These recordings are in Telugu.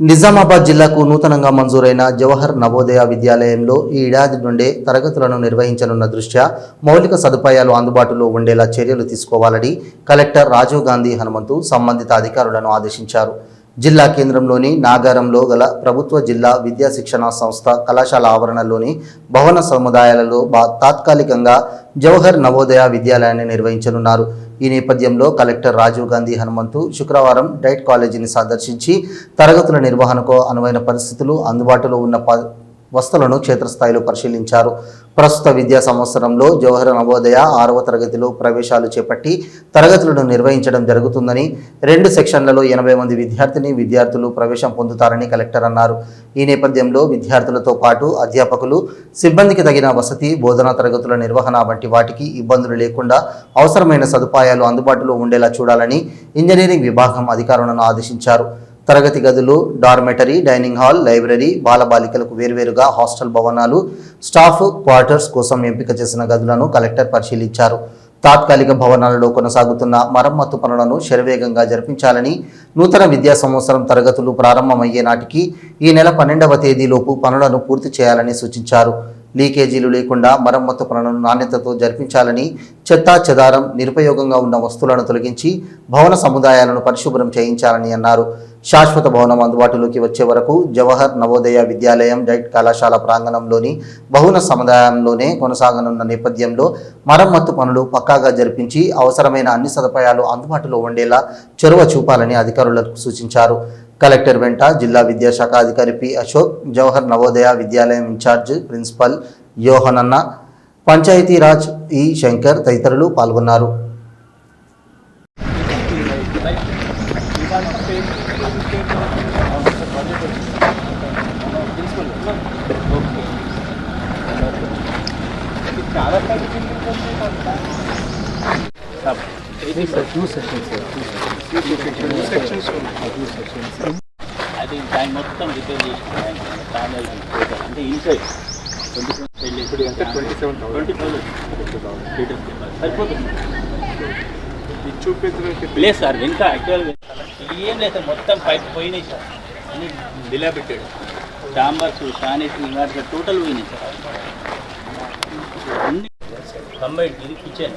నిజామాబాద్ జిల్లాకు నూతనంగా మంజూరైన జవహర్ నవోదయ విద్యాలయంలో ఈ ఏడాది నుండే తరగతులను నిర్వహించనున్న దృష్ట్యా మౌలిక సదుపాయాలు అందుబాటులో ఉండేలా చర్యలు తీసుకోవాలని కలెక్టర్ రాజీవ్ గాంధీ హనుమంతు సంబంధిత అధికారులను ఆదేశించారు. జిల్లా కేంద్రంలోని నాగారంలో గల ప్రభుత్వ జిల్లా విద్యా శిక్షణ సంస్థ కళాశాల ఆవరణలోని భవన సముదాయాలలో తాత్కాలికంగా జవహర్ నవోదయ విద్యాలయాన్ని నిర్వహించనున్నారు. ఈ నేపథ్యంలో కలెక్టర్ రాజీవ్ గాంధీ హనుమంతు శుక్రవారం డైట్ కాలేజీని సందర్శించి తరగతుల నిర్వహణకు అనువైన పరిస్థితులు అందుబాటులో ఉన్న వస్తువులను క్షేత్రస్థాయిలో పరిశీలించారు. ప్రస్తుత విద్యా సంవత్సరంలో జవహర్ నవోదయ ఆరవ తరగతిలో ప్రవేశాలు చేపట్టి తరగతులను నిర్వహించడం జరుగుతుందని రెండు సెక్షన్లలో ఎనభై మంది విద్యార్థిని విద్యార్థులు ప్రవేశం పొందుతారని కలెక్టర్ అన్నారు. ఈ నేపథ్యంలో విద్యార్థులతో పాటు అధ్యాపకులు సిబ్బందికి తగిన వసతి బోధనా తరగతుల నిర్వహణ వంటి వాటికి ఇబ్బందులు లేకుండా అవసరమైన సదుపాయాలు అందుబాటులో ఉండేలా చూడాలని ఇంజనీరింగ్ విభాగం అధికారులను ఆదేశించారు. తరగతి గదులు డార్మెటరీ డైనింగ్ హాల్ లైబ్రరీ బాలబాలికలకు వేర్వేరుగా హాస్టల్ భవనాలు స్టాఫ్ క్వార్టర్స్ కోసం ఎంపిక చేసిన గదులను కలెక్టర్ పరిశీలించారు. తాత్కాలిక భవనాలలో కొనసాగుతున్న మరమ్మతు పనులను శరవేగంగా జరిపించాలని నూతన విద్యా సంవత్సరం తరగతులు ప్రారంభమయ్యే నాటికి ఈ నెల పన్నెండవ తేదీలోపు పనులను పూర్తి చేయాలని సూచించారు. లీకేజీలు లేకుండా మరమ్మతు పనులను నాణ్యతతో జరిపించాలని చెత్తా చెదారం నిరుపయోగంగా ఉన్న వస్తువులను తొలగించి భవన సముదాయాలను పరిశుభ్రం చేయించాలని అన్నారు. శాశ్వత భవనం అందుబాటులోకి వచ్చే వరకు జవహర్ నవోదయ విద్యాలయం డైట్ కళాశాల ప్రాంగణంలోని భవన సముదాయంలోనే కొనసాగనున్న నేపథ్యంలో మరమ్మత్తు పనులు పక్కాగా జరిపించి అవసరమైన అన్ని సదుపాయాలు అందుబాటులో ఉండేలా చొరవ చూపాలని అధికారులకు సూచించారు. కలెక్టర్ వెంట జిల్లా విద్యాశాఖ అధికారి పి అశోక్ జవహర్ నవోదయ విద్యాలయం ఇన్ఛార్జ్ ప్రిన్సిపల్ యోహనన్న పంచాయతీరాజ్ ఈ శంకర్ తదితరులు పాల్గొన్నారు. అది దాన్ని మొత్తం రిపేర్ చేసి దాని టోటల్ అంటే ఇన్సైడ్ ట్వంటీ ఇప్పుడు ఎంత twenty seven twenty thousand litres సరిపోతుంది లేదు సార్ వెనుక యాక్చువల్ ఏం లేదు సార్ మొత్తం పైప్ పోయినాయి సార్. అన్ని బిలా పెట్టాడు డాంబర్స్ శానిటరీ ఇన్వర్టర్ టోటల్ పోయినాయి సార్. అన్ని ఇది కిచెన్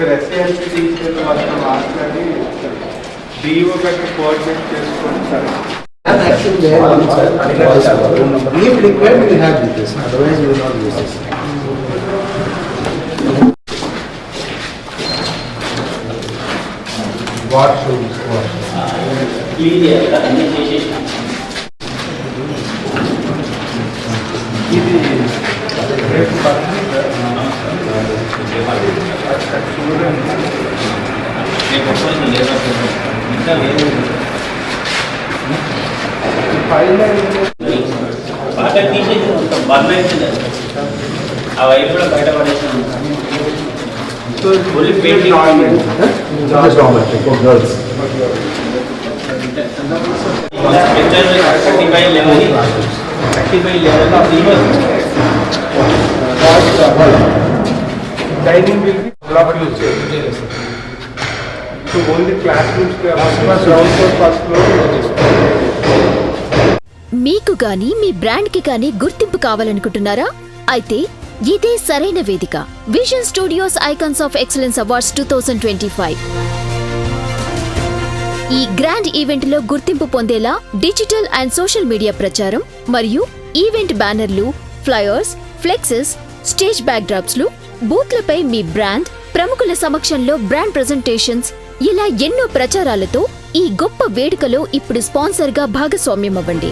ఒకసారి ఎస్ఏఎల్సి తీసుకెళ్ళి వాళ్ళతో మాట్లాడి డిఓ గట్రా కోఆర్డినేట్ చేసుకొని సరే Actually, they have one sir, because if required, we will have this, otherwise we will not use this. Washrooms, washrooms. Clean చేయాలి అన్ని చేసేసి బాగా తీసేసి మొత్తం బర్న్ అవుతుంది అది. ఆ వైర్ కూడా బయట పడేసాను only painting Just normal, for girls. Thirty five level thirty five level dining will be black use చేయాలి So only classrooms, they are ground floor, first floor. మీకు గాని మీ బ్రాండ్కి గుర్తింపు కావాలనుకుంటున్నారా? అయితే ఇదే సరైన వేదిక. Vision studios icons of excellence awards two thousand twenty five. ఈ గ్రాండ్ ఈవెంట్లో గుర్తింపు పొందేలా డిజిటల్ అండ్ సోషల్ మీడియా ప్రచారం మరియు ఈవెంట్ బ్యానర్లు ఫ్లయర్స్ ఫ్లెక్సెస్ స్టేజ్ బ్యాక్డ్రాప్స్లు బూత్లపై మీ బ్రాండ్ ప్రముఖుల సమక్షంలో బ్రాండ్ ప్రజెంటేషన్స్ ఇలా ఎన్నో ప్రచారాలతో ఈ గొప్ప వేడుకలో ఇప్పుడు స్పాన్సర్గా భాగస్వామ్యం అవ్వండి